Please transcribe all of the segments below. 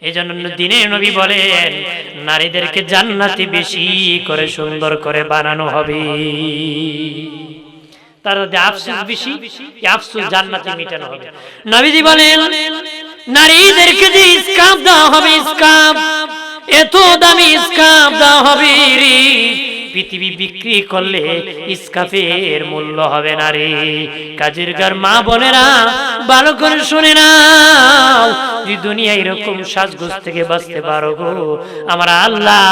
এই জন্য দিনে নবী বলেন, নারীদেরকে জান্নাতি বেশি করে সুন্দর করে বানানো হবে। তার নবীজি বলেন, নারীদেরকে যে ইসকাপ দেওয়া হবে ইসকাপ এত দামি ইসকাপ দেওয়া হবে পৃথিবী বিক্রি করলে ইস্কাফের মূল্য হবে না রে। কাজের গার মা বোনেরা, ভালো করে শুনে না দুনিয়া এরকম সাজগোজ থেকে বাঁচতে পারো গো, আমার আল্লাহ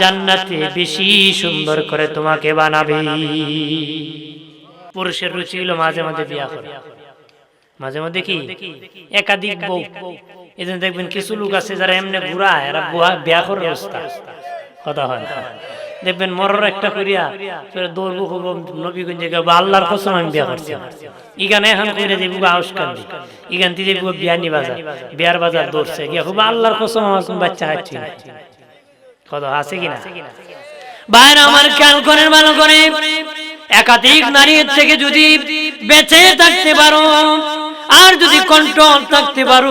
জান্নাতে বেশি সুন্দর করে তোমাকে বানাবে। পুরুষের রুচি হলো মাঝে মাঝে বিয়া করে। মাঝে মাঝে কি? একাধিক বউ। জন্য দেখবেন কিছু লোক আছে যারা এমনি ঘুরা এরা বুয়া করার অবস্থা। কথা হয় না। দেখবেন মরর একটা করিয়া দৌড়বো খুব নবীগঞ্জে গেবো আল্লাহর কসম আমি বিয়া করছি। ইগানে এখন কইরে যে বুবা আউস কান্দি। ইগান দিয়ে বুবা বিয়ানি বাজার। বিয়ার বাজার দৌড়ছে, গিয়া খুব আল্লাহর কসম আমার বাচ্চা হাঁটছি কথা আছে কিনা? বাইরে আমার খেয়াল করেন ভালো করে। একাধিক নারীর থেকে যদি বেঁচে থাকতে পারো, আর যদি কন্ট্রোল থাকতে পারো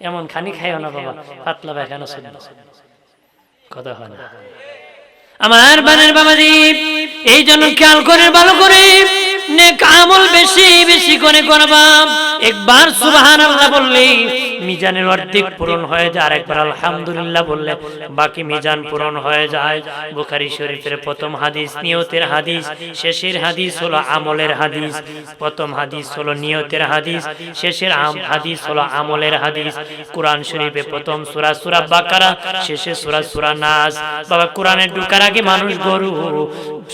এমন খানি খাইও না বাবা পাতলা বেখানো শুনে। কথা হয় না। আমার বানের বাবাজি এই জন্য খেয়াল করে ভালো করে নেক আমল বেশি বেশি করে করবা একবার সুবহান আল্লাহ বললে, মিজানের অর্ধেক পূরণ হয়ে যায় আর একবার আলহামদুলিল্লাহ বললে, বাকি মিজান পূরণ হয়ে যায়। বুখারী শরীফের প্রথম হাদিস, নিয়তের হাদিস, শেষের হাদিস হলো আমলের হাদিস। প্রথম হাদিস হলো নিয়তের হাদিস, শেষের হাদিস হলো আমলের হাদিস। কোরআন শরীফে প্রথম সূরা সূরা বাকারা, শেষে সূরা সূরা নাস। বাবা, কোরআনে ঢুকার আগে মানুষ গরু,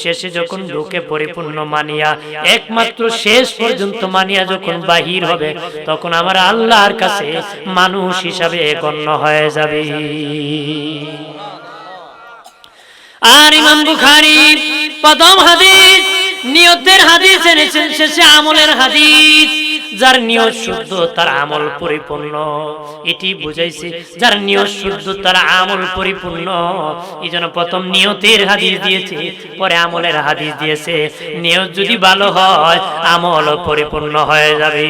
শেষে যখন ঢুকে পরিপূর্ণ মানিয়া, একমাত্র শেষ পর্যন্ত মানিয়া যখন বাহির হবে, তখন আমার আল্লাহর কাছে মানুষ হিসাবে গণ্য হয়ে যাবে। আর ইমাম বুখারি প্রথম হাদিস, নিয়তের হাদিস এনেছেন, শেষে আমলের হাদিস। যার নিয়ত শুদ্ধ, তার আমল পরিপূর্ণ। এটি বুঝাইছে, যার নিয়ত শুদ্ধ, তার আমল পরিপূর্ণ। এই জন্য প্রথম নিয়তের হাদিস দিয়েছে, পরে আমলের হাদিস দিয়েছে, নিয়ত যদি ভালো হয়, আমল পরিপূর্ণ হয়ে যাবে।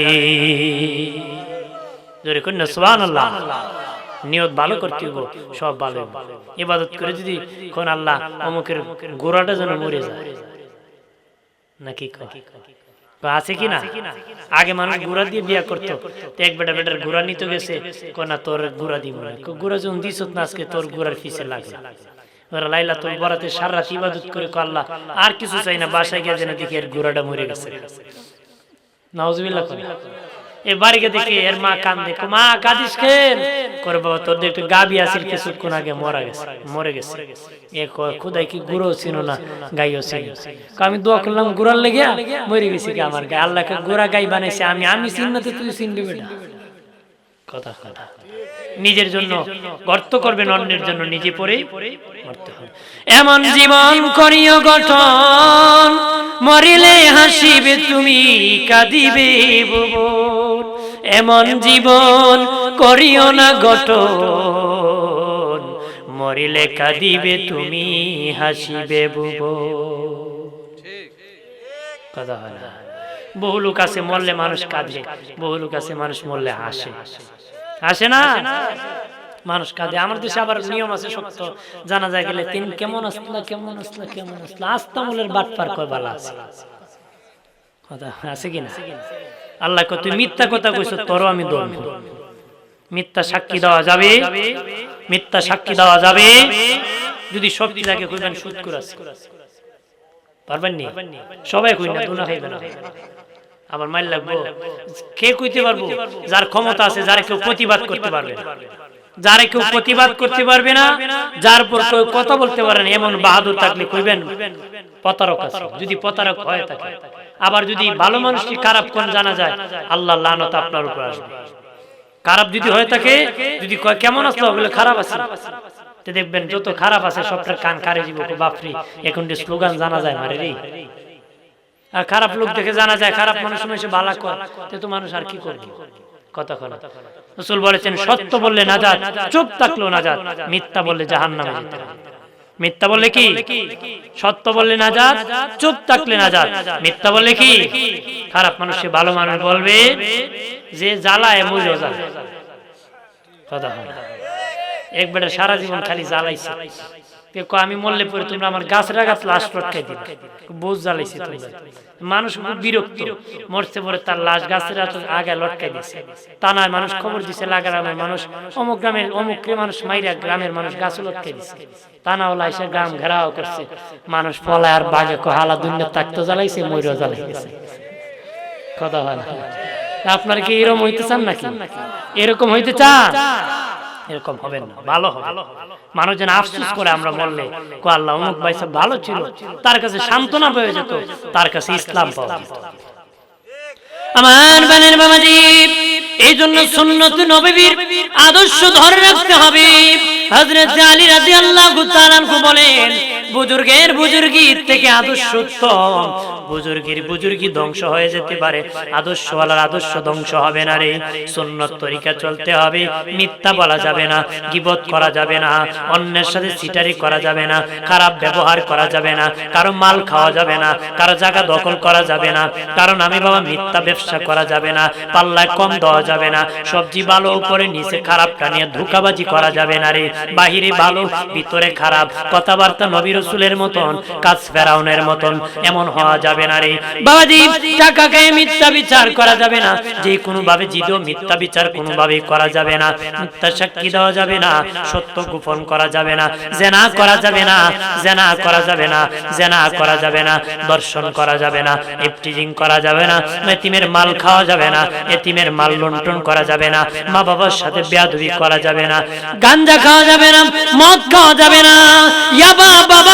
জোরে করেন না, সুবহানাল্লাহ। নিয়ত ভালো করতে হবে সব ভালো ইবাদত করে যদি কোন আল্লাহ অমুকের গোড়াটা যেন মরে যায়, নাকি? আছে কি না? আগে মানুষ গুড়া দিয়ে বিয়া করতো। এক বেটা বেটার গুড়া নিতে গেছে কোনা তোর গুড়া দিব না। গুড়া যখন দিস না আজকে তোর গুড়ার ফিসে লাগে ওরা, লাইলা, তোর রাত করে আর কিছু চাই না, বাসায় গিয়ে যেন দেখি আর গুড়াটা মরে গেছে। নাউজুবিল্লাহ করে। এ বাড়িকে দেখে এর মা কান দেখো মা, কাঁদিস খেন করে বাবা, তোর একটু গাবি আসিল কিছুক্ষণ আগে মরা গেছে, মরে গেছে। এ খুদাই কি গুঁড়ো ছিল না, গাইও ছিল আমি দোয়া করলাম, গুড়ার লেগে মরে গেছি কি আমার গায়ে। আল্লাহকে গোড়া গাই বানাইছে, আমি আমি চিন্নাতে তুই চিনবি বেটা। কথা কথা। নিজের জন্য গর্ত করবেন, অন্যের জন্য নিজে পরে মরতে এমন জীবন করিও গঠন মরিলে হাসিবে তুমি, কাঁদিবে এমন জীবন করিও না গঠন। মরিলে কাঁদিবে তুমি, হাসিবে না বহু লোক আছে মরলে মানুষ কাঁদে, বহু লোক আছে মানুষ মরলে হাসে। হাসে না? মানুষ কাঁদে। আমার দেশে আবার নিয়ম আছে শক্ত জানা যায় গেলে তিন কেমন আসলা কেমন আসলা কেমন আসলা। আস্তামলের বাট পার কয় বালা আছে? কথা আছে কিনা আল্লাহ কয়, তুই মিথ্যা কথা কইছো তোরও আমি দম মিথ্যা সাক্ষী দেওয়া যাবে। মিথ্যা সাক্ষী দেওয়া যাবে। যদি শক্তি থাকে কইবেন সুদ আছে পারবেন নি? সবাই কই না দুনা খাইবে না। আবার মাইল লাগবো। কে কইতে পারব? যার ক্ষমতা আছে যার কেউ প্রতিবাদ করতে পারবে না। যারা কেউ প্রতিবাদ করতে পারবে না, যার পর কেউ কথা বলতে পারে না, এমন বাহাদুর থাকলে কইবেন প্রতারক আছে। যদি প্রতারক হয়ে থাকে আবার যদি ভালো মানুষটি খারাপ কোন জানা যায় আল্লাহ লানত আপনার উপর আসবে। খারাপ যদি হয়ে থাকে যদি কেমন আসলো বলে, খারাপ আছে। দেখবেন, যত খারাপ আছে সবটার কান কারে দিব বাপরি, এখন যে স্লোগান জানা যায় মারে রে। আর খারাপ লোক দেখে জানা যায়, খারাপ মানুষ এসে বালা কর তো মানুষ আর কি করবে? কথা কথা রসুল বলেছেন সত্য বললে নাজাদ চুপ থাকল নাজাত মিথ্যা বললে জাহান্নামে যেতে হবে মিথ্যা বললে কি? সত্য বললে চুপ থাকলে নাজাদ মিথ্যা বললে কি? খারাপ মানুষকে ভালো মানুষ বলবে যে জ্বালায় মূল্য জ্বালায় কথা এক বেটা সারা জীবন খালি জ্বালাইছে। আমি মরলে পরে তোমরা আমার গাছরা গাছ লাশ রটকাই দিবে। বোঝ জ্বালাইছে মানুষ খুব বিরক্ত। মরতে পরে তার লাশ গাছের আগে লটকাই দিছে তা নয়, মানুষ খবর দিছে লাগারামের মানুষ, অমুক গ্রামের অমুক মানুষ মাইরা গ্রামের মানুষ গাছ লটকাই দিছে। তা না হলে এসে গ্রাম ঘেরাও করছে। মানুষ পলায় আর বাঘে হালা দুনিয়া তাকতো জ্বালাইছে ময়ূর জ্বালাই গেছে কথা হয় আপনার কি এরকম হইতে চান নাকি? এরকম হইতে চান? এরকম হবে না ভালো হবে মানুষ যেন আফসোস করে আমরা বললে কো আল্লাহ অমুক ভাই সব ভালো ছিল তার কাছে সান্ত্বনা পেয়ে যেত তার কাছে ইসলাম পাওয়া যেত। আমার বানের বাবাজি এই জন্য সুন্নত নবীর আদর্শ ধরে রাখতে হবে। হযরত আলী রাদিয়াল্লাহু তাআলা বলেন বুজুর্গের বুজুর্গির থেকে আদর্শ উত্তম। বুজুর্গির বুজুর্গি ধ্বংস হয়ে যেতে পারে। আদর্শওয়ালার আদর্শ ধ্বংস হবে না রে। সুন্নত তরিকা চলতে হবে। মিথ্যা বলা যাবে না। গিবত করা যাবে না। অন্যের সাথে সিটারি করা যাবে না। খারাপ ব্যবহার করা যাবে না। কারও মাল খাওয়া যাবে না। কারও জায়গা দখল করা যাবে না। কারণ আমি বাবা মিথ্যা ব্যবসা করা যাবে না। পাল্লায় কম দেওয়া যাবে না। সবজি ভালো উপরে নিচে খারাপ টানিয়ে ধোকাবাজি করা যাবে না রে। বাহিরে ভালো ভিতরে খারাপ। কথাবার্তা নবী রসুলের মতন কাজ ফেরাউনের মতন এমন হওয়া যাবে না রে বাবাজি টাকা খেয়ে মিথ্যা বিচার করা যাবে না যে কোনো ভাবে জিদেও মিথ্যা বিচার কোনো ভাবে করা যাবে না মিথ্যা সাক্ষী দেওয়া যাবে না সত্য গোপন করা যাবে না জেনা করা যাবে না জেনা করা যাবে না জেনা করা যাবে না দর্শন করা যাবে না ইফটিজিং করা যাবে না এতিমের মাল খাওয়া যাবে না এতিমের মাল লুণ্ঠন করা যাবে না মা বাবার সাথে বেয়াদবি করা যাবে না গাঞ্জা খাওয়া যাবে না মদ খাওয়া যাবে না ইয়াবা বাবা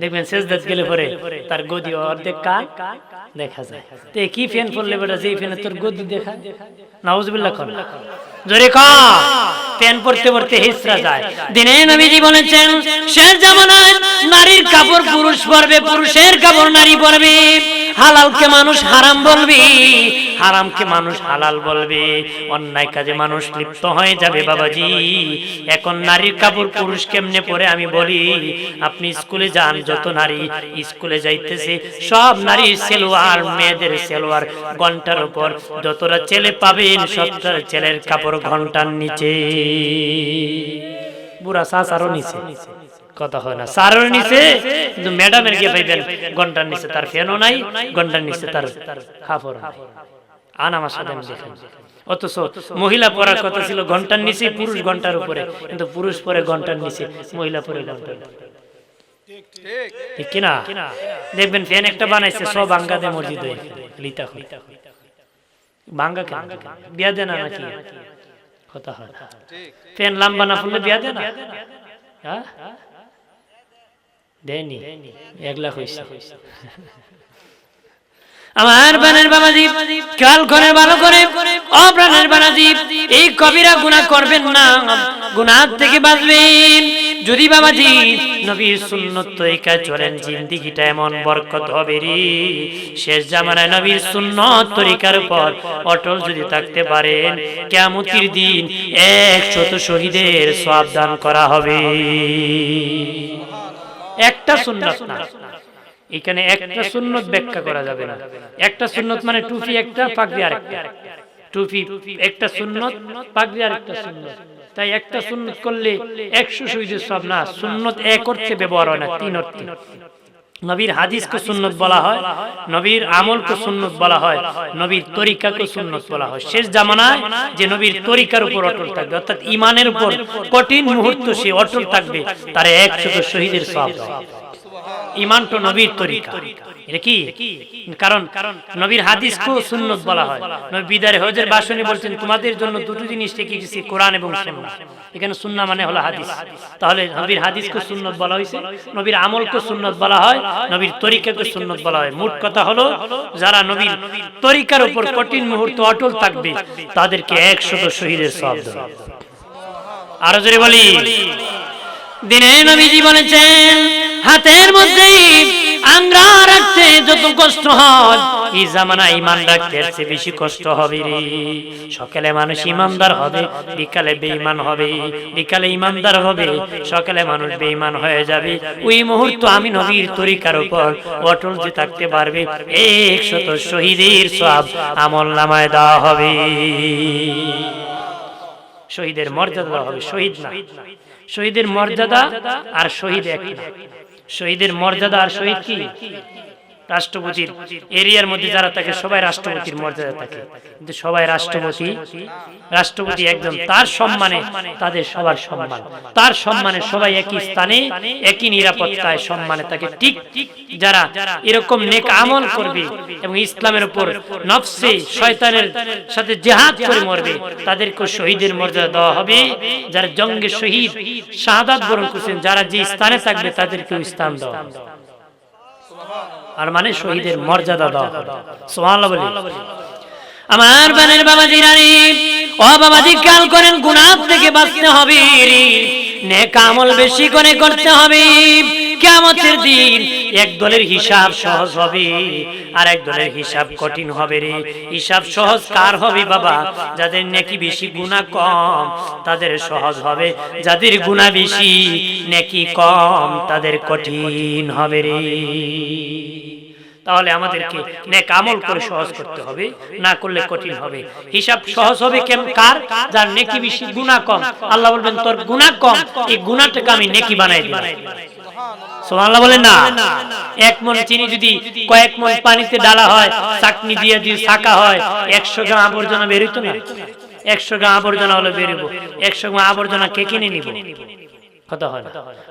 দেখবেন শেষদাত গেলে পরে তার গদি অর্ধেক কাক দেখা যায়। তে কি ফ্যান পড়লে বেটা যেই ফ্যানে তোর গদি দেখা? নাউজবিল্লা কর। জোরে ক। ফ্যান পড়তে পড়তে হিসরা যায়। দিনে নবীজি বলেছেন, শেষ জামানায় নারীর কাপড় পুরুষ পরবে, পুরুষের কাপড় নারী পরবে। হালালকে মানুষ হারাম বলবে, হারামকে মানুষ হালাল বলবে। অন্যায় কাজে মানুষ লিপ্ত হয়ে যাবে, বাবাজি। এখন নারীর কাপড় পুরুষ কেমনে পরে আমি বলি, আপনি স্কুলে যান, যত নারী স্কুলে যাইতেছে, সব নারীর সেলোয়ার, মেয়েদের সেলোয়ার, ঘণ্টার উপর। যতটা ছেলে পাবেন, সবটা ছেলের কাপড় ঘণ্টার নিচে। আরও কথা ঘণ্টার নিচে। তার অথচ মহিলা পরার কথা ছিল ঘণ্টার নিচে, পুরুষ ঘণ্টার উপরে। কিন্তু পুরুষ পরে ঘণ্টার নিচে, মহিলা পরে ঘণ্টার। ঠিক কিনা? দেখবেন ফ্যান একটা বানাইছে, সব বাঙ্গা দে মসজিদ। লিতা কেন? বিয়া দেনা নাকি? কথা হয়। ফ্যান লাম্বা না ফুললে বিয়া দেনা হ্যাঁ? দেয়নি। হয়েছে আমার বানের বাবাজি খেয়াল করে ভালো করে ও প্রাণের বাবাজি এই কবিরা গুনাহ করবেন না, গুনাহ থেকে বাঁচবেন। যদি বাবাজি, নবীর সুন্নত তরিকায় চলেন জিন্দিগিটা এমন বরকত হবে রে। শেষ জামানায় নবীর সুন্নত তরিকার উপর অটল যদি থাকতে পারেন, কিয়ামতের দিন একশত শহীদের সওয়াব দান করা হবে। একটা সুন্নাত না এখানে একটা সুন্নত ব্যাখ্যা করা যাবে না। একটা সুন্নত মানে টুপি একটা পাগড়ি আরেকটা টুপি একটা। সুন্নত পাগড়ি আরেকটা সুন্নত। তাই একটা সুন্নত করলে একশো শহীদের সব না সুন্নত এক অর্থে ব্যবহার হয় না তিন অর্থে। নবীর হাদিসকে সুন্নত বলা হয় নবীর আমল আমলকে সুন্নত বলা হয় নবীর তরিকা তরিকাকে সুন্নত বলা হয়। শেষ জামানায় যে নবীর তরিকার উপর অটল থাকবে অর্থাৎ ইমানের উপর কঠিন মুহূর্ত সে অটল থাকবে তার একশত শহীদের সব। ইমান তো নবীর তরিকা। এটা কি? কারণ নবীর হাদিস কো সুন্নত বলা হয়। নবী বিদারে হজের বাসনে বলছেন, তোমাদের জন্য দুটো জিনিস রেখে গেছি কোরআন এবং সুন্নাহ। এখানে সুন্নাহ মানে হলো হাদিস। তাহলে নবীর হাদিস কো সুন্নত বলা হয়েছে? নবীর আমল কো সুন্নত বলা হয়? নবীর তরিকা কো সুন্নত বলা হয়? মোট কথা হলো, যারা নবীর তরিকার উপর কঠিন মুহূর্ত অটল থাকবে, তাদেরকে একশত শহীদের সব দেবে। আরও জোরে বলি। দিনে নবীজি বলেছেন হাতের মধ্যেই আংরা রাখতে যত কষ্ট হয়, এই জামানা ইমান রাখতে চেয়ে বেশি কষ্ট হবে রে। সকালে মানুষ ইমানদার হবে, বিকালে বেঈমান হবে, বিকালে ইমানদার হবে, সকালে মানুষ বেঈমান হয়ে যাবে। ওই মুহূর্ত আমি নবীর তরিকার উপর অটল যে থাকতে পারবে একশত শহীদের সব আমল নামায় দেওয়া হবে। শহীদের মর্যাদা হবে, শহীদ না। শহীদের মর্যাদা আর শহীদ এক। শহীদের মর্যাদা আর শহীদ কি? রাষ্ট্রপতির এরিয়ার মধ্যে যারা থাকে, সবাই রাষ্ট্রপতির মর্যাদা থাকে। কিন্তু সবাই রাষ্ট্রপতি রাষ্ট্রপতি একজন, তার সম্মানে তাদের সবার সম্মান। তার সম্মানে সবাই একই স্থানে, একই নিরাপত্তায় সম্মানে তাকে ঠিক যারা এরকম নেক আমল করবে এবং ইসলামের উপর নফসে শয়তানের সাথে জেহাদ করে মরবে তাদেরকে শহীদের মর্যাদা দেওয়া হবে। যারা জঙ্গে শহীদ, শাহাদাত বরণ করছেন, যারা যে স্থানে থাকবে তাদেরকে ওই স্থান দেওয়া হবে। আর মানে শহীদের মর্যাদা দাও। সুবহানাল্লাহ বলি। আমার বানের বাবাজি রানী ও বাবাজি কাল করেন গুনাহ থেকে বাঁচতে হবে। নে নেক আমল বেশি করে করতে হবে। কিয়ামতের দিন এক দলের হিসাব সহজ হবে আর এক দলের হিসাব কঠিন হবে রে। হিসাব সহজ কার হবে বাবা? যাদের নাকি বেশি গুণা কম, তাদের সহজ হবে। যাদের গুণা বেশি, নাকি কম, তাদের কঠিন হবে রে। তাহলে আমাদেরকে নেক আমল করে সহজ করতে হবে না করলে কঠিন হবে। হিসাব সহজ হবে কেন কার? যার নেকি বেশি গুনাহ কম। আল্লাহ বলবেন তোর গুনাহ কম। এই গুনাহটাকে আমি নেকি বানাই দিলাম। সুবহানাল্লাহ। বলেন না। এক মন চিনি যদি কয়েক মন পানিতে ডালা হয় চাকনি দিয়ে যদি ছাকা হয় একশো গ্রাম আবর্জনা বেরোতো না? একশো গ্রাম আবর্জনা হলে বেরোবো। একশো গ্রাম আবর্জনা কে কিনে নিব? কথা হয়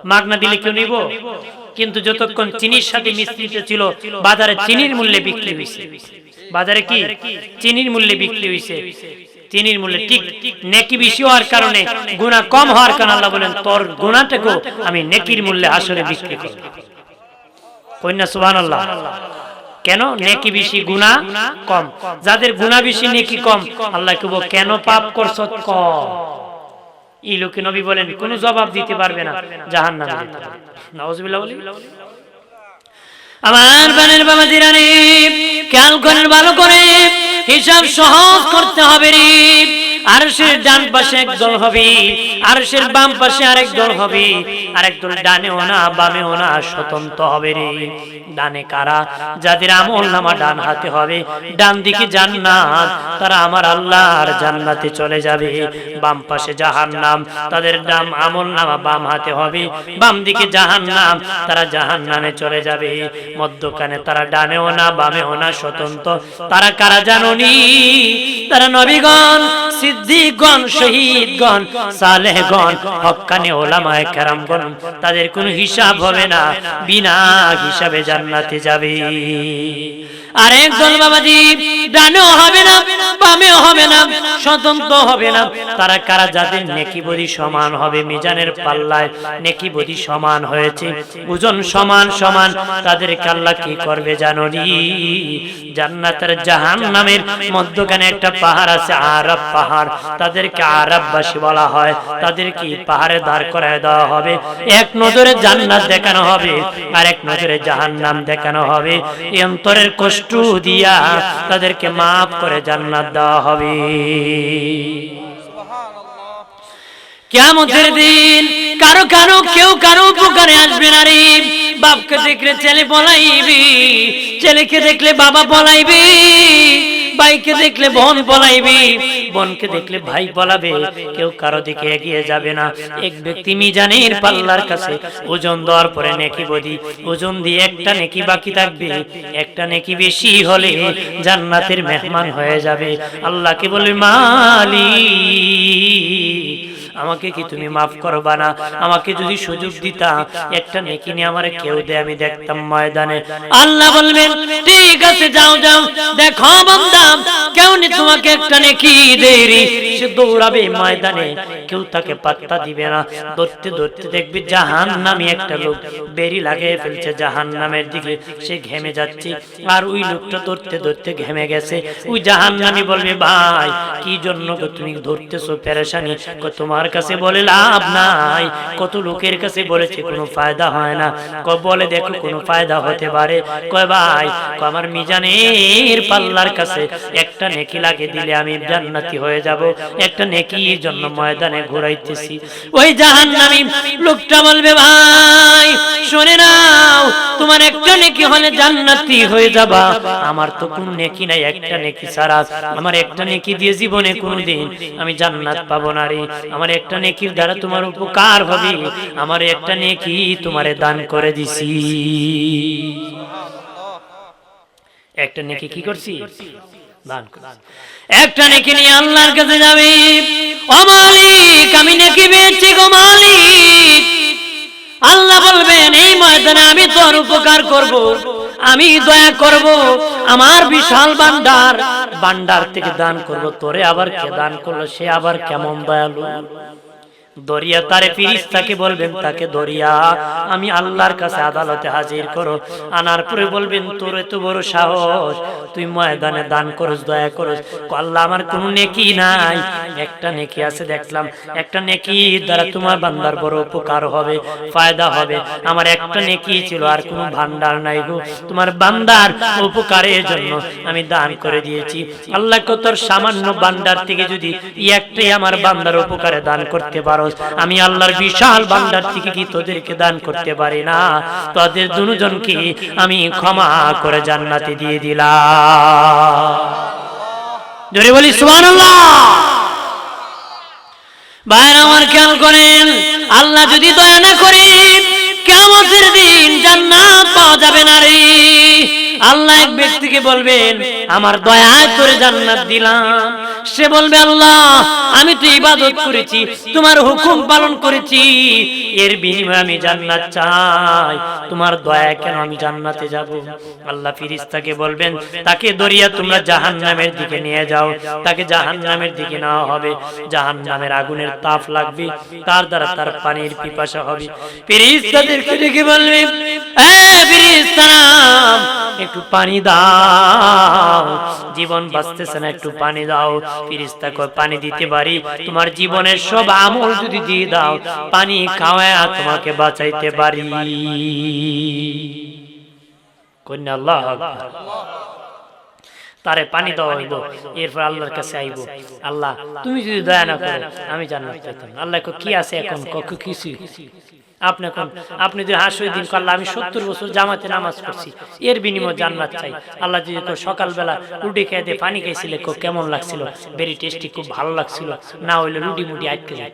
মাগনা দিলে কেউ নিব? কিন্তু যতক্ষণ চিনির সাথে মিশ্রিত ছিল, বাজারে চিনির মূল্যে বিক্রি হয়েছে বাজারে কি? চিনির মূল্যে বিক্রি হয়েছে চিনির মূল্যে ঠিক নেকি বেশি হওয়ার কারণে গুণা কম হওয়ার কারণে আল্লাহ বলেন, তোর গুণাটাকেও আমি নেকির মূল্যে আসলে বিক্রি করব। কন্যা সুবহানাল্লাহ। কেন নেকি বেশি গুণা কম? যাদের গুণা বেশি, নেকি কম? আল্লাহ কেব কেন পাপ করছ? কম এই লোকে নবী বলেন, কোন জবাব দিতে পারবে না জাহান না আমার বানের বাবা দিরানি খেয়াল করেন ভালো করে, হিসাব সহজ করতে হবে রে। আরশের ডান পাশে এক দল হবে, আরশের বাম পাশে আরেক দল হবে। আরেক দল ডানেও না, বামেও না, স্বতন্ত্র হবে রে। ডানে কারা? যাদের আমল নামা ডান হাতে হবে, ডান দিকে জান্নাত, তারা আমার আল্লাহর জান্নাতে চলে যাবে। বাম পাশে জাহান্নাম, তাদের নাম আমল নামা বাম হাতে হবে। বাম দিকে জাহান্নাম, তারা জাহান্নামে চলে যাবে। মধ্যখানে তারা ডানেও না, বামেও না, স্বতন্ত্র। তারা কারা জাননি? তারা নবীগণ সিদ্দিকগণ, শহীদগণ, সালেহগণ, হক্কানি ওলামায়ে কেরামগণ, তাদের কোনো হিসাব হবে না, বিনা হিসাবে জান্নাতে যাবে। আরেক দল বাবাজি, ডানেও হবে না, বামেও হবে না, স্বতন্ত্র হবে না, তারা কারা যাদের নেকি বদি সমান হবে, মিজানের পাল্লায় নেকি বদি সমান হয়েছে ওজন সমান সমান তাদের কাল্লা কি করবে জানোনি? জান্নাতের জাহান নামের মধ্যখানে একটা পাহাড় আছে, আরব পাহাড় তাদেরকে আরববাসী বলা হয়, তাদেরকে পাহাড়ে দাঁড় করায় দেওয়া হবে। এক নজরে জান্নাত দেখানো হবে, আর এক নজরে জাহান্নাম দেখানো হবে। অন্তরের কষ্ট দিয়া তাদেরকে মাফ করে জান্নাত দেওয়া হবে। কেমতের দিন কারও কারও, কেউ কারও উপকারে আসবে না রে। বাপকে দেখলে ছেলে পলাইবি ছেলেকে দেখলে বাবা পলাইবি ভাইকে দেখলে বোন পলাইবি। বোনকে দেখলে ভাই পলাবে। কেউ কারও দিকে এগিয়ে যাবে না। এক ব্যক্তি মিজানের পাল্লার কাছে ওজন দেওয়ার পরে নেকি বদি। ওজন দিয়ে একটা নেকি বাকি থাকবে। একটা নেকি বেশি হলে জান্নাতের মেহমান হয়ে যাবে। আল্লাহকে বলে মালিক আমাকে কি তুমি মাফ করবা না? আমাকে যদি সুযোগ দিতা একটা নেকি নিয়ে আমার কেউ দে আমি দেখতাম ময়দানে। আল্লাহ বলবেন ঠিক আছে যাও যাও। দেখো বান্দা কেউ নি তোমাকে একটা নেকি দেরি সে দৌড়াবে ময়দানে কেউ তাকে পাত্তা দিবে না। ধরতে ধরতে দেখবি জাহান নামি একটা লোক। বেরি লাগিয়ে ফেলছে জাহান নামের দিকে। সে ঘেমে যাচ্ছে। আর ওই লোকটা ধরতে ধরতে ঘেমে গেছে। ওই জাহান নামি বলবে ভাই কি জন্য গো তুমি ধরতেছো পেরেশানি কো তোমার কাছে বলে লাভ নাই। কত লোকের কাছে বলেছে, কোনো ফায়দা হয় না। ক বলে দেখো, কোনো ফায়দা হতে পারে। কয়, ভাই আমার মিজানের পাল্লার কাছে একটা নেকি লাগে দিলে আমি জান্নাতি হয়ে যাব। একটা নেকির জন্য ময়দানে ঘুরাইতেছি। ওই জাহান্নামী লোকটা বলবে, ভাই, শুনে নাও, তোমার একটা নেকি হলে জান্নাতি হয়ে যাবা। আমার তো কোনো নেকি নাই, একটা নেকি ছাড়া। আমার একটা নেকি দিয়ে জীবনে কোনোদিন আমি জান্নাত পাবো না রে। আমার একটা নেকির দ্বারা তোমার উপকার হবে। আমার একটা নেকি তোমারে দান করে দিছি। একটা নেকি কি করছি? দান একটা নেকি নিয়ে আল্লাহর কাছে যাবে। ও মালিক, আমি নেকি পেয়েছি গো মালিক। আল্লাহ বলবেন, এই ময়দানে আমি তোর উপকার করব। আমি দয়া করব। আমার বিশাল বান্ডার বান্ডার থেকে দান করব তোরে আবার কে দান করল? সে আবার কেমন দয়ালু? দরিয়া তারে ফিরিস্তাকে বলবেন, তাকে দরিয়া, আমি আল্লাহর কাছে আদালতে হাজির করো। আনার পরে বলবেন, তোর এত বড় সাহস, তুই ময়দানে দান করস, দয়া করস। আল্লাহ আমার কোনো নেকি নাই। একটা নেকি আছে, দেখলাম, একটা নেকি দ্বারা তোমার বান্দার বড় উপকার হবে, ফায়দা হবে। আমার একটা নেকি ছিল, আর কোনো ভান্ডার নাই গো। তোমার বান্দার উপকারের জন্য আমি দান করে দিয়েছি। আল্লাহ তোর সামান্য বান্দার থেকে যদি একটাই আমার বান্দার উপকারে দান করতে পারো আমি আল্লাহর বিশাল বান্দার থেকে কি তোদেরকে দান করতে পারি না? তোদের দুজনকে আমি ক্ষমা করে জান্নাতে দিয়ে দিলাম। জোরে বলি, সুবহানাল্লাহ! ভাইরা আমার খেয়াল করেন, আল্লাহ যদি দয়া না করেন কেমতের দিন জান্নাত পাওয়া যাবে না রে। আল্লাহ এক ব্যক্তিকে বলবেন, আমার দয়া করে জান্নাত দিলাম। সে বলবে, আল্লাহ, আমি তো ইবাদত করেছি, তোমার হুকুম পালন করেছি। এর বিনিময়ে আমি জান্নাত চাই। তোমার দয়া কেন আমি জান্নাতে যাব? আল্লাহ ফিরিস্তাকে বলবেন, তাকে দরিয়া তোমরা জাহান্নামের দিকে নিয়ে যাও। তাকে জাহান্নামের দিকে নেওয়া হবে। জাহান্নামের আগুনের তাপ লাগবে। তার দ্বারা তার পানির পিপাসা হবে। ফিরিস্তাদেরকে ডেকে বলবে, এ ফিরিস্তারা একটু পানি দাও। জীবন বাঁচতেছে না, একটু পানি দাও। ফিরিস্তা কয়, পানি দিতে পারি? তোমার জীবনের সব আমল যদি দিয়ে দাও, পানি খাওয়ায় তোমাকে বাঁচাইতে পারি। কন্যা, আল্লাহ। তারে পানি দেওয়া হইব এরপর আল্লাহর কাছে আইব। আল্লাহ, তুমি যদি দয়া না করো, আমি জান্নাত পেতাম আল্লাহ কি আছে এখন? কত কিছু? আপনি এখন আপনি যদি হাসি দিন করলে আমি সত্তর বছর জামাতে নামাজ পড়ছি। এর বিনিময় জান্নাত চাই। আল্লাহ যদি কয়, সকালবেলা রুটি খেয়ে দিয়ে পানি খাইছিলে কয়, কেমন লাগছিল? ভেরি টেস্টি খুব ভালো লাগছিল। না হইলে রুটি মুটি আটকে যায়।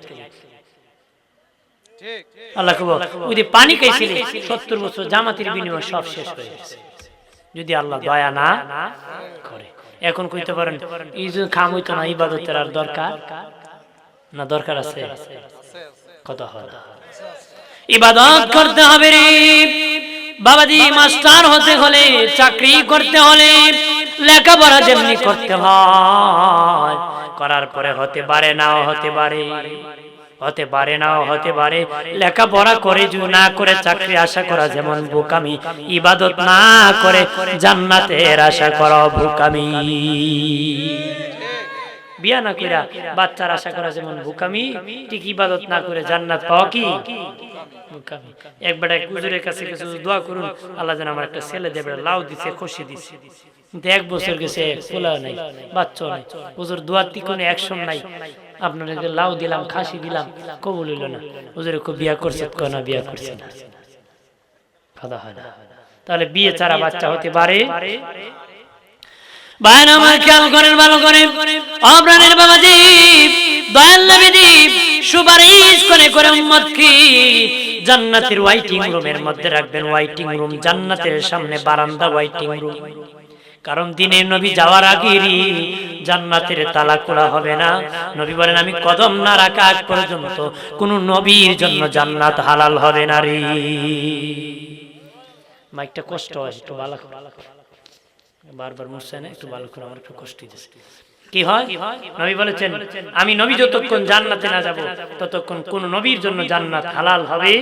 আল্লাহ কব ওই যে পানি খাইছিলে সত্তর বছর জামাতের বিনিময় সব শেষ হয়ে গেছে। যদি আল্লাহ দয়া না করে। এখন কইতে পারেন এই যে খাম হইতো না ইবাদতের আর দরকার? না দরকার আছে? কথা হয়। ইবাদত করতে হবে রে। বাবাজি মাস্টার হতে হলে, চাকরি করতে হলে, লেখাপড়া যেমনি করতে হয়। করার পরে হতে পারে নাও, হতে পারে। হতে পারে নাও, হতে পারে। লেখাপড়া করে যদি না করে চাকরি আশা করা যেমন বোকামি। ইবাদত না করে জান্নাতের আশা করা বোকামি। বিয়া না কইরা বাচ্চার আশা করা যেমন বোকামি, ঠিক ইবাদত না করে জান্নাত পাওয়া কি? বোকামি। একবার এক হুজুরের কাছে কিছু দোয়া করুন, আল্লাহ যেন আমার একটা ছেলে দেবে লাউ দিছে খুশি দিছে। এক বছর গেছে পোলাও নাই, বাচ্চাও নাই। হুজুর দোয়ার কোনো অ্যাকশন নাই। আপনাদেরকে লাউ দিলাম, খাসি দিলাম, কবুল হইল না। হুজুরে খুব বিয়া করছে? না, বিয়া করছে না। না। তাহলে বিয়ে ছাড়া বাচ্চা হতে পারে? আমার খেয়াল করেন, ভালো করে অপ্রাণের বাবাজি দয়াল নবীজি সুপারিশ করে করে উম্মত কি? জান্নাতের ওয়াইটিং রুমের মধ্যে রাখবেন ওয়াইটিং রুম জান্নাতের সামনে বারান্দা ওয়াইটিং রুম কারণ দিনের নবী যাওয়ার আগেরই জান্নাতের তালা খোলা হবে না। নবী বলেন, আমি কদম না রাখা আগ পর্যন্ত কোন নবীর জন্য জান্নাত হালাল হবে না রে। মাইকটা কষ্ট হয়, একটু ভালো। বারবার মুসছে না একটু ভালো করে আমার একটু কষ্ট দিতেছে কি হয়? নবী বলেছেন, আমি নবী যতক্ষণ জান্নাতে না যাব, ততক্ষণ কোন নবীর জন্য জান্নাত হালাল হবে।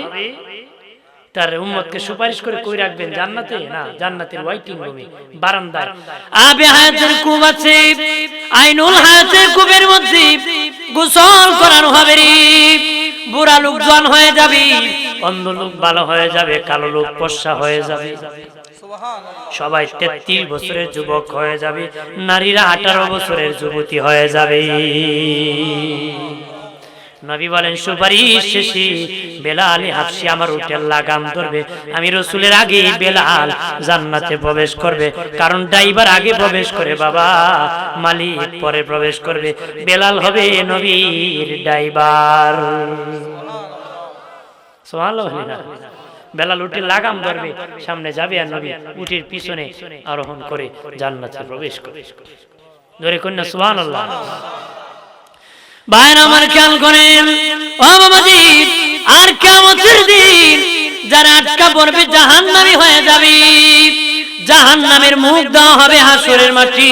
তার উম্মতকে সুপারিশ করে কই রাখবেন, জান্নাতে? না, জান্নাতের ওয়াইটিং রুমে, বারান্দায়। আবে হায়াতের কূপ আছে, আইনুল হায়াতের কূপের মধ্যে গোসল করানো হবে রে। বুড়া লোক জোয়ান হয়ে যাবে, অন্ধ লোক ভালো হয়ে যাবে, কালো লোক পশা হয়ে যাবে। সবাই তেত্রিশ বছরের যুবক হয়ে যাবে, নারীরা আঠারো বছরের যুবতী হয়ে যাবে। নবী বলেন, সুপারিশ শেষে বেলাল হাফসি আমার উটের লাগাম ধরবে। আমি রসুলের আগে বেলাল জান্নাতে প্রবেশ করবে, কারণ ড্রাইভার আগে প্রবেশ করে বাবা, মালিক পরে প্রবেশ করবে। বেলাল হবে নবীর ড্রাইভার। বলি না। বেলাল উঠে লাগাম ধরবে সামনে যাবে আর নবী উটির পিছনে আরোহণ করে জান্নাতে প্রবেশ করে। ধরে কন্যা সুবহানাল্লাহ। ভাইরা আমার খেয়াল করেন। ও বাবাজি আর কেমন দিন যারা আটকা পড়বে জাহান্নামী হয়ে যাবে। জাহান্নামের মুখ দেওয়া হবে হাসরের মাটি।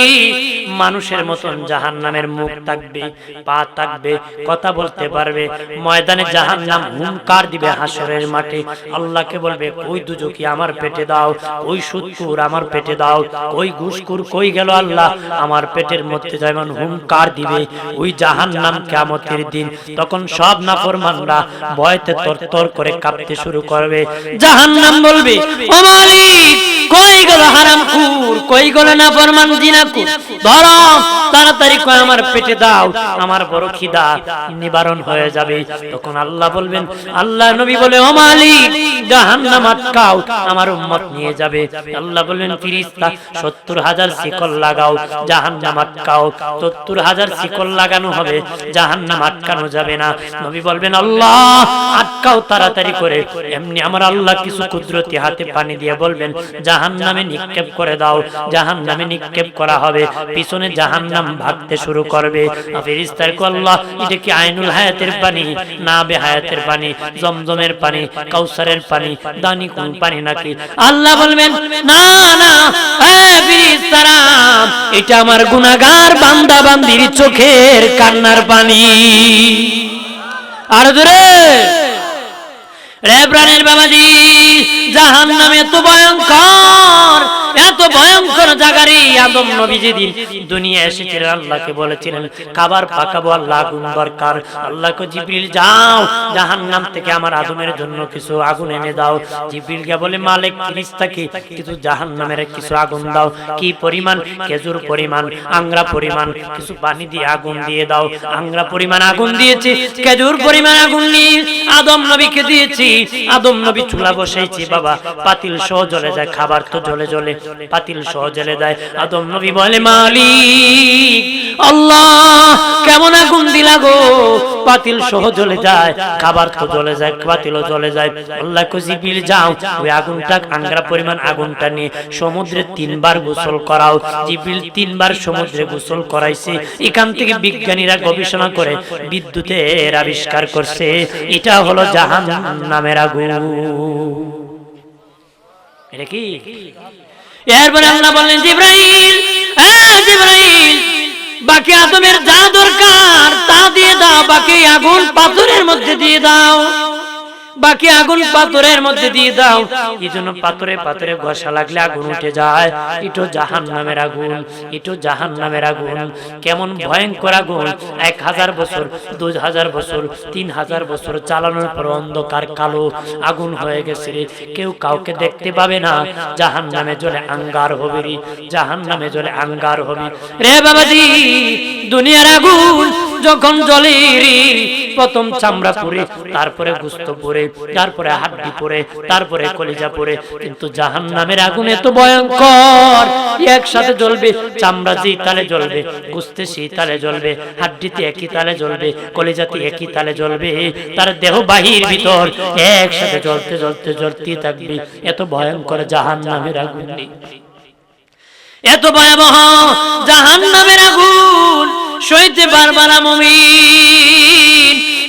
মানুষের মতন জাহান্নামের মুখ থাকবে, পা থাকবে, কথা বলতে পারবে। ময়দানে জাহান্নাম হুঙ্কার দিবে হাসরের মাঠে। আল্লাহকে বলবে কই দুজকি আমার পেটে দাও, ওই সুৎকুর আমার পেটে দাও, ওই ঘুষকুর কই গেল আল্লাহ? আমার পেটের মধ্যে যেমন হুঙ্কার দিবে, ওই জাহান্নাম কিয়ামতের দিন। তখন সব নাফরমানরা ভয়তে তরতর করে কাঁপতে শুরু করবে। জাহান্নাম বলবে, ও মালিক, কই গেল হারাম কুর কই গলে না ফরমান জিনাকুর? ধরো তাড়াতাড়ি কয়, আমার পেটে দাও, আমার বড় খিদা নিবারণ হয়ে যাবে। তখন আল্লাহ বলবেন, আল্লাহ নবী বলে, ও মালিক, জাহান্নাম আটকাও, আমার উম্মত নিয়ে যাবে। আল্লাহ বলবেন ফিরিস্তা, সত্তর হাজার শিকল লাগাও, জাহান্নাম আটকাও, সত্তর হাজার শিকল লাগানো হবে, জাহান্নাম আটকানো যাবে না। নবী বলবেন, আল্লাহ, আটকাও তাড়াতাড়ি করে। এমনি আমার আল্লাহ কিছু কুদরতি হাতে পানি দিয়ে বলবেন, জাহান্নামে নিক্ষেপ করে দাও, জাহান্নামে নিক্ষেপ করা হবে। পিছনে জাহান্নাম ভাগতে শুরু করবে। ফেরিস্তার কো আল্লাহ এটা কি আইনুল হায়াতের পানি? না বে হায়াতের পানি জমজমের পানি কাউসারের পানি দানি কোন পানি নাকি? আল্লাহ বলবেন না না ফেরেশতারা, এটা আমার গুনাহগার বান্দা বান্দির চোখের কান্নার পানি। আর দূরে রে প্রাণের বাবাজি জাহান নামে এত ভয়ঙ্কর এত ভয়ঙ্কর জাগারে আদম নবী যেদিন দুনিয়া এসেছিলেন, আল্লাহকে বলেছিলেন, খাবার পাকাবো আল্লাহ, আগুন দরকার। আল্লাহকে জিবরিল, যাও জাহান নাম থেকে আমার আদমের জন্য কিছু আগুন এনে দাও। জিবরিল কে বলে, মালিক ফিরিস্তাকে কিছু জাহান নামের কিছু আগুন দাও। কি পরিমাণ? খেজুর পরিমাণ, আংরা পরিমাণ, কিছু পানি দিয়ে আগুন দিয়ে দাও। আংরা পরিমাণ আগুন দিয়েছে, খেজুর পরিমাণ আগুন নিয়ে আদম নবীকে দিয়েছি। আদম নবী চুলা বসাইছি বাবা, পাতিল সহ জ্বলে যায়, খাবার তো জ্বলে জ্বলে, পাতিল সহ জ্বলে যায়। আদম নবী বলে, মালিক, আল্লাহ, কেমন আগুন দিলা গো? পাতিল সহ জ্বলে যায়, খাবার তো জ্বলে যায়, পাতিলও জ্বলে যায়। আল্লাহ কুজিবিল যাও। ওই আগুনটা, আংরা পরিমাণ আগুনটা নিয়ে সমুদ্রে তিনবার গোসল করাও। জিবিল তিনবার সমুদ্রে গোসল করাইছে। এখান থেকে বিজ্ঞানীরা গবেষণা করে বিদ্যুতের আবিষ্কার করছে। এটা হলো জাহান নামের আগুন। এটা কি? এরপরে আল্লাহ বললেন, জিব্রাইল জিব্রাইল, বাকি আদমের যা দরকার তা দিয়ে দাও, বাকি আগুন পাথরের মধ্যে দিয়ে দাও। বাকি আগুন পাথরের মধ্যে দিয়ে দাও। এই জন্য পাথরে পাথরে ঘষা লাগলে আগুন উঠে যায়। এটো জাহান নামের আগুন এটো জাহান নামের আগুন। কেমন ভয়ঙ্কর আগুন। এক হাজার বছর দুই হাজার বছর তিন হাজার বছর চালানোর পর অন্ধকার কালো আগুন হয়ে গেছে রে। কেউ কাউকে দেখতে পাবে না। জাহান নামে জলে আঙ্গার হবে রে। জাহান নামে জলে আঙ্গার হবে। রে বাবাজি দুনিয়ার আগুন যখন জ্বলে রে প্রথম চামড়া পরে তারপরে গুস্ত পরে তারপরে হাড্ডি পরে তারপরে কলিজা পরে কিন্তু জাহান নামের আগুন এত ভয়ঙ্কর। একসাথে জ্বলবে, চামড়া যেই তালে জ্বলবে, গুস্তে সেই তালে জ্বলবে, হাড্ডিতে একই তালে জ্বলবে, কলিজাতে একই তালে জ্বলবে, তার দেহ বাহির ভিতর একসাথে জ্বলতে জ্বলতে জ্বলতে থাকবে। এত ভয়ঙ্কর জাহান নামের আগুন নেই। এত ভয়াবহ জাহান নামের আগুন, সইতে পারবা না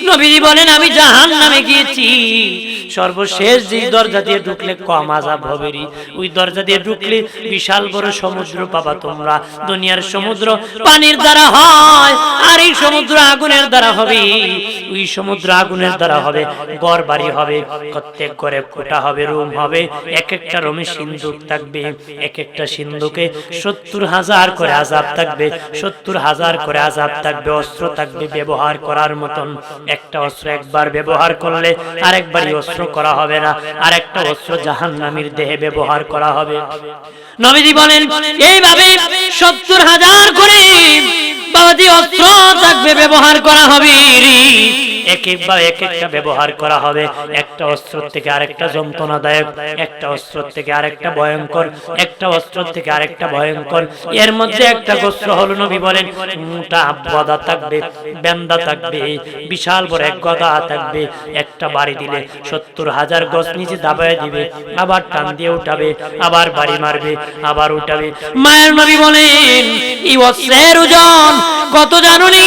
নবীজি বলেন, আমি জাহান নামে গিয়েছি। সর্বশেষ যে দরজা দিয়ে ঢুকলে কম আজাব হবে ওই দরজা দিয়ে ঢুকলে বিশাল বড় সমুদ্র পাবা তোমরা। দুনিয়ার সমুদ্র পানির দ্বারা হয়। আর এই সমুদ্র আগুনের দ্বারা হবে, ওই সমুদ্র আগুনের দ্বারা হবে গড় বাড়ি হবে প্রত্যেক ঘরে কোটা হবে, রুম হবে এক একটা রুমে সিন্ধুক থাকবে এক একটা সিন্ধুকে সত্তর হাজার করে আজাব থাকবে, সত্তর হাজার করে আজাব থাকবে, অস্ত্র থাকবে ব্যবহার করার মতন। একটা অস্ত্র একবার ব্যবহার করলে আরেকবারই অস্ত্র করা হবে না আর একটা অস্ত্র জাহান্নামীর দেহে ব্যবহার করা হবে। নবীজি বলেন, এইভাবে সত্তর হাজার করে বাবাজি অস্ত্র থাকবে ব্যবহার করা হবে এক এক ব্যবহার করা হবে। একটা অস্ত্র থেকে আরেকটা যন্ত্রণাদায়ক, একটা অস্ত্র থেকে আরেকটা ভয়ঙ্কর, একটা অস্ত্র থেকে আরেকটা ভয়ঙ্কর। এর মধ্যে একটা অস্ত্র হলো নবী বলেন গদা থাকবে, বেন্দা থাকবে, বিশাল বড় এক গদা থাকবে, একটা বাড়ি দিলে সত্তর হাজার গছ নিচে দাবায় দিবে, আবার টান দিয়ে উঠাবে, আবার বাড়ি মারবে, আবার উঠাবে। মায়ের নবী বলেন, এই অস্ত্রের ওজন কত জানুনি?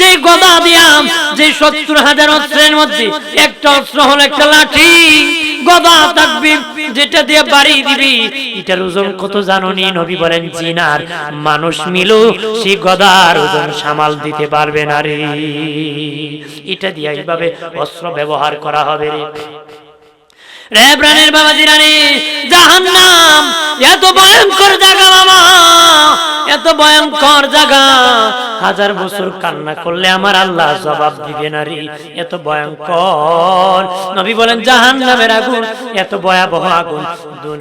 যে গদা দিয়াম যে সত্তর হাজার অস্ত্রের মধ্যে একটা অস্ত্র হলো একটা লাঠি। গদা থাকবি যেটা দিয়ে বাড়ি দিবি। এটার ওজন কত জানুনি? নবী বলেন, জিনার মানুষ মিলো সেই গদার ওজন সামাল দিতে পারবে না রে। এটা দিয়ে এইভাবে অস্ত্র ব্যবহার করা হবে রে। রে প্রাণের বাবা জিরানি জাহান্নাম, এত ভয়ঙ্কর জায়গা বাবা, এত ভয়ঙ্কর জায়গা। হাজার বছর কান্না করলে আমার আল্লাহ জবাব দিবে না রে এত ভয়ঙ্কর। নবী বলেন, জাহান্নামের আগুন, এত ভয়াবহ আগুন।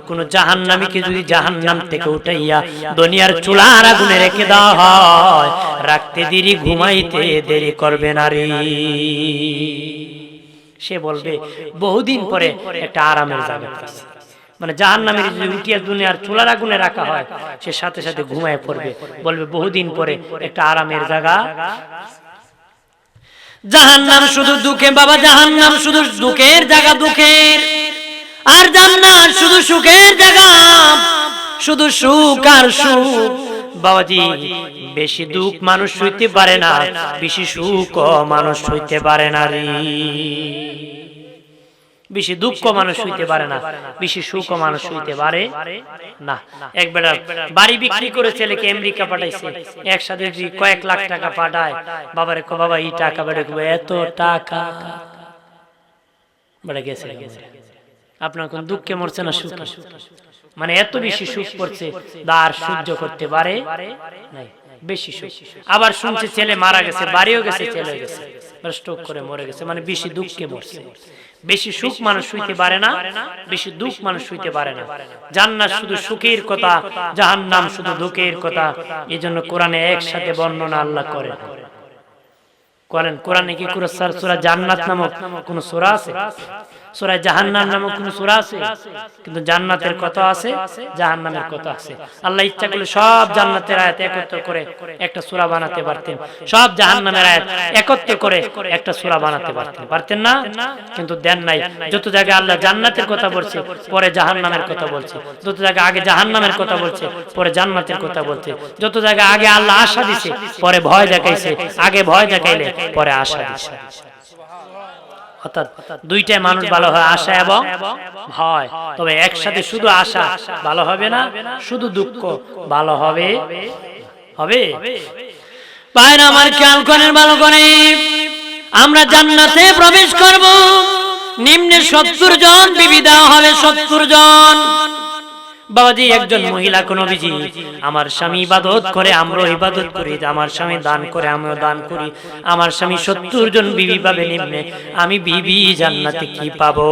কোন জাহান্নামীকে যদি জাহান্নাম থেকে উঠাইয়া দুনিয়ার চুলার আগুনে রেখে দেওয়া হয়, রাখতে দেরি, ঘুমাইতে দেরি করবে না রে সে বলবে বহুদিন পরে একটা আরামের জায়গা পাইছে মানে জাহান নামের যদি উঠিয়া দুনিয়ার চুলার আগুনে রাখা হয় সে সাথে সাথে ঘুমায় পড়বে। বলবে বহুদিন পরে একটা আরামের জায়গা। জাহান নাম শুধু দুঃখে বাবা জাহান নাম শুধু দুঃখের জায়গা দুঃখের। আর জান্নাত শুধু সুখের জায়গা। শুধু সুখ আর সুখ। বাবাজি বেশি দুঃখ মানুষ হইতে পারে না বেশি সুখ মানুষ হইতে পারে না রে বেশি দুঃখ মানুষ হইতে পারে না বেশি সুখ মানুষ হইতে পারে না। এক বেটা বাড়ি বিক্রি করে ছেলেকে আমেরিকা পাঠাইছে একসাথে যদি কয়েক লাখ টাকা পাঠায় বাবারে কো বাবা এই টাকা বেড়ে এত টাকা। বেড়ে গেছে। আপনার কোন দুঃখে মরছে না সুখে? মানে এত বেশি সুখ করছে দার সহ্য করতে পারে নাই। বেশি সুখ। আবার শুনছে ছেলে মারা গেছে বাড়িও গেছে ছেলে গেছে। স্ট্রোক করে মরে গেছে। মানে বেশি দুঃখে মরছে। বেশি সুখ মানুষ হইতে পারে না বেশি দুঃখ মানুষ হইতে পারে না। জান্নাত শুধু সুখের কথা জাহান্নাম শুধু দুঃখের কথা। এই জন্য কোরআনে একসাথে বর্ণনা আল্লাহ করে। করেন কোরআনে কি করে সুরা জান্নাত নামক কোন সূরা আছে। সূরা জাহান্নাম নামক কোন সূরা আছে? কিন্তু জান্নাতের কথা আছে, জাহান্নামের কথা আছে। আল্লাহ ইচ্ছা করলে সব জান্নাতের আয়াত একত্র করে একটা সূরা বানাতে পারতেন। সব জাহান্নামের আয়াত একত্র করে একটা সূরা বানাতে পারতেন। পারতেন না? কিন্তু দেন নাই। যত জায়গায় আল্লাহ জান্নাতের কথা বলছে, পরে জাহান্নামের কথা বলছে। যত জায়গায় আগে জাহান্নামের কথা বলছে, পরে জান্নাতের কথা বলছে। যত জায়গায় আগে আল্লাহ আশা দিছে, পরে ভয় দেখাইছে, আগে ভয় দেখাইলে পরে আশা দিছে। অর্থাৎ দুইটাই মানুষ ভালো হয় আশা এবং ভয়। তবে একসাথে শুধু আশা ভালো হবে না, শুধু দুঃখ ভালো হবে। হবে? আমার খেয়াল করেন ভালো করে। আমরা জান্নাতে প্রবেশ করব। নিম্নে সত্তর জন বিবি দেওয়া হবে সত্তর জন। বাবাজি একজন মহিলা কোন বিজি। আমার স্বামী ইবাদত করে আমরাও ইবাদত করি আমার স্বামী দান করে আমিও দান করি আমার স্বামী সত্তর জন বিবি পাবে নিম্নে আমি বিবি জান্নাতে কি পাবো?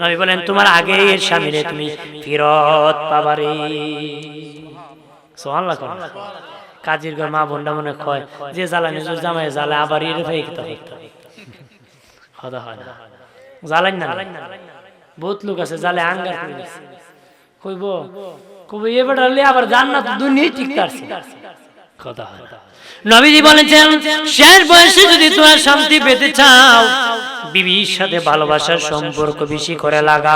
নবী বলেন তোমার আগে স্বামীরে তুমি ফিরত পাবারে। সোহান কাজের ঘর মা বোনটা মনে কয় যে জ্বালা নিজের জামাই জ্বালা আবার এর ভাই হদা হয় না। জ্বালান না। বহুত লোক আছে জালে আঙ্গার করে কইব কইব, এবার আবার জান্নাত দুনিয়ায় ঠিক আছে কথা হয়। নবীজি বলেছেন, শেষ বয়সে যদি তোমার শান্তি পেতে চাও, বিবির সাথে ভালোবাসার সম্পর্ক বেশি করে লাগা